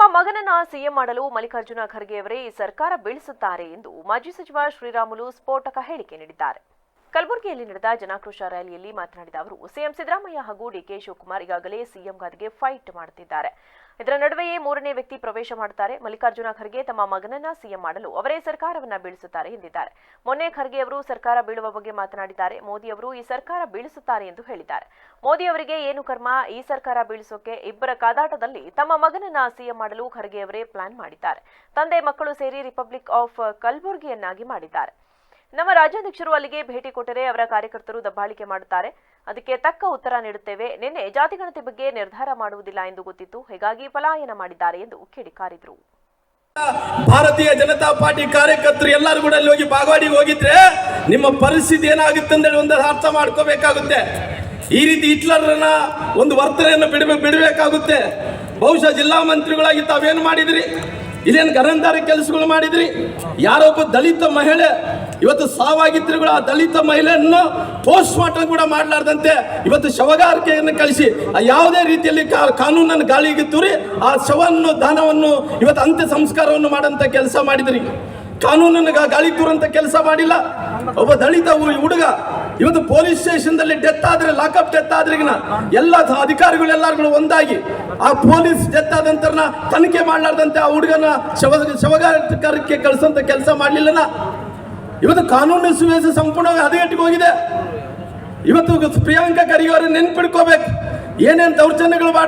ತಮ್ಮ ಮಗನನ್ನ ಸಿಎಂ ಮಾಡಲು ಮಲ್ಲಿಕಾರ್ಜುನ ಖರ್ಗೆಯವರೇ ಸರ್ಕಾರ ಬೀಳಿಸುತ್ತಾರೆ ಎಂದು ಮಾಜಿ ಸಚಿವ ಶ್ರೀರಾಮುಲು ಸ್ಫೋಟಕ ಹೇಳಿಕೆ ನೀಡಿದ್ದಾರೆ. ಕಲಬುರಗಿಯಲ್ಲಿ ನಡೆದ ಜನಾಕ್ರೋಶ ರ್ಯಾಲಿಯಲ್ಲಿ ಮಾತನಾಡಿದ ಅವರು, ಸಿಎಂ ಸಿದ್ದರಾಮಯ್ಯ ಹಾಗೂ ಡಿಕೆ ಶಿವಕುಮಾರ್ ಈಗಾಗಲೇ ಸಿಎಂ ಗಾದಿಗೆ ಫೈಟ್ ಮಾಡುತ್ತಿದ್ದಾರೆ ಇದರ ನಡುವೆಯೇ ಮೂರನೇ ವ್ಯಕ್ತಿ ಪ್ರವೇಶ ಮಾಡುತ್ತಾರೆ ಮಲ್ಲಿಕಾರ್ಜುನ ಖರ್ಗೆ ತಮ್ಮ ಮಗನನ್ನ ಸಿಎಂ ಮಾಡಲು ಅವರೇ ಸರ್ಕಾರವನ್ನ ಬೀಳಿಸುತ್ತಾರೆ ಎಂದಿದ್ದಾರೆ. ಮೊನ್ನೆ ಖರ್ಗೆ ಅವರು ಸರ್ಕಾರ ಬೀಳುವ ಬಗ್ಗೆ ಮಾತನಾಡಿದ್ದಾರೆ. ಮೋದಿ ಅವರು ಈ ಸರ್ಕಾರ ಬೀಳಿಸುತ್ತಾರೆ ಎಂದು ಹೇಳಿದ್ದಾರೆ. ಮೋದಿ ಅವರಿಗೆ ಏನು ಕರ್ಮ? ಈ ಸರ್ಕಾರ ಬೀಳಿಸೋಕೆ ಇಬ್ಬರ ಕಾದಾಟದಲ್ಲಿ ತಮ್ಮ ಮಗನನ್ನ ಸಿಎಂ ಮಾಡಲು ಖರ್ಗೆ ಅವರೇ ಪ್ಲಾನ್ ಮಾಡಿದ್ದಾರೆ. ತಂದೆ ಮಕ್ಕಳು ಸೇರಿ ರಿಪಬ್ಲಿಕ್ ಆಫ್ ಕಲಬುರಗಿಯನ್ನಾಗಿ ಮಾಡಿದ್ದಾರೆ. ನಮ್ಮ ರಾಜ್ಯಾಧ್ಯಕ್ಷರು ಅಲ್ಲಿಗೆ ಭೇಟಿ ಕೊಟ್ಟರೆ ಅವರ ಕಾರ್ಯಕರ್ತರು ದಬ್ಬಾಳಿಕೆ ಮಾಡುತ್ತಾರೆ. ಅದಕ್ಕೆ ತಕ್ಕ ಉತ್ತರ ನೀಡುತ್ತೇವೆ. ನಿನ್ನೆ ಜಾತಿಗಣತಿ ಬಗ್ಗೆ ನಿರ್ಧಾರ ಮಾಡುವುದಿಲ್ಲ ಎಂದು ಗೊತ್ತಿತ್ತು. ಹೀಗಾಗಿ ಪಲಾಯನ ಮಾಡಿದ್ದಾರೆ ಎಂದು ಕಿಡಿಕಾರಿದರು. ಭಾರತೀಯ ಜನತಾ ಪಾರ್ಟಿ ಕಾರ್ಯಕರ್ತರು ಎಲ್ಲರೂ ಕೂಡ ಅಲ್ಲಿ ಹೋಗಿ ಬಾಗವಾಡಿಗೆ ಹೋಗಿದ್ರೆ ನಿಮ್ಮ ಪರಿಸ್ಥಿತಿ ಏನಾಗುತ್ತೆ ಅಂತೇಳಿ ಒಂದು ಅರ್ಥ ಮಾಡ್ಕೋಬೇಕಾಗುತ್ತೆ. ಈ ರೀತಿ ಹಿಟ್ಲರ್ನ ಒಂದು ವರ್ತನೆಯನ್ನು ಬಿಡಬೇಕು ಬಿಡಬೇಕಾಗುತ್ತೆ. ಬಹುಶಃ ಜಿಲ್ಲಾ ಮಂತ್ರಿಗಳಾಗಿ ತಾವೇನು ಮಾಡಿದ್ರಿ? ಇದೇನು ಗರಂಧಾರಿ ಕೆಲಸಗಳು ಮಾಡಿದ್ರಿ? ಯಾರೊಬ್ಬ ದಲಿತ ಮಹಿಳೆ ಇವತ್ತು ಸಾವಾಗಿದ್ರು ಕೂಡ ಆ ದಲಿತ ಮಹಿಳೆಯನ್ನು ಪೋಸ್ಟ್ ಮಾರ್ಟಮ್ ಕೂಡ ಮಾಡಲಾರ್ದಂತೆ ಇವತ್ತು ಶವಗಾರಿಕೆಯನ್ನು ಕಳಿಸಿ ಯಾವುದೇ ರೀತಿಯಲ್ಲಿ ಕಾನೂನನ್ನು ಗಾಳಿಗೆ ತೂರಿ ಆ ಶವವನ್ನು, ದಾನವನ್ನು ಇವತ್ತು ಅಂತ್ಯ ಸಂಸ್ಕಾರವನ್ನು ಮಾಡಂತ ಕೆಲಸ ಮಾಡಿದ್ರಿ. ಕಾನೂನನ್ನು ಗಾಳಿ ತೂರಂತ ಕೆಲಸ ಮಾಡಿಲ್ಲ. ಒಬ್ಬ ದಲಿತ ಹುಡುಗ ಇವತ್ತು ಪೊಲೀಸ್ ಸ್ಟೇಷನ್ದಲ್ಲಿ ಡೆತ್ ಆದ್ರೆ ಲಾಕಪ್ ಡೆತ್ ಆದ್ರಿಗಿನ ಎಲ್ಲ ಅಧಿಕಾರಿಗಳು ಅಧಿಕಾರಿಗಳೆಲ್ಲರೂ ಒಂದಾಗಿ, ಆ ಪೊಲೀಸ್ ಡೆತ್ ಆದ ನಂತರ ತನಿಖೆ ಮಾಡಲಾರ್ದಂತೆ ಆ ಹುಡುಗನ ಶವ ಶವಗಾರಿಕೆ ಕೆಲಸ ಮಾಡಲಿಲ್ಲನ ಇವತ್ತು ಕಾನೂನು ಸುವ್ಯವಸ್ಥೆ ಸಂಪೂರ್ಣವಾಗಿ ಹದಗೆಟ್ಟಿಗೆ ಹೋಗಿದೆ. ಇವತ್ತು ಪ್ರಿಯಾಂಕಾ ಖರ್ಗೆ ಅವರು ನೆನ್ಪಿಡ್ಕೋಬೇಕು. ಏನೇನು ದೌರ್ಜನ್ಯಗಳು ಮಾಡ್ತಾರೆ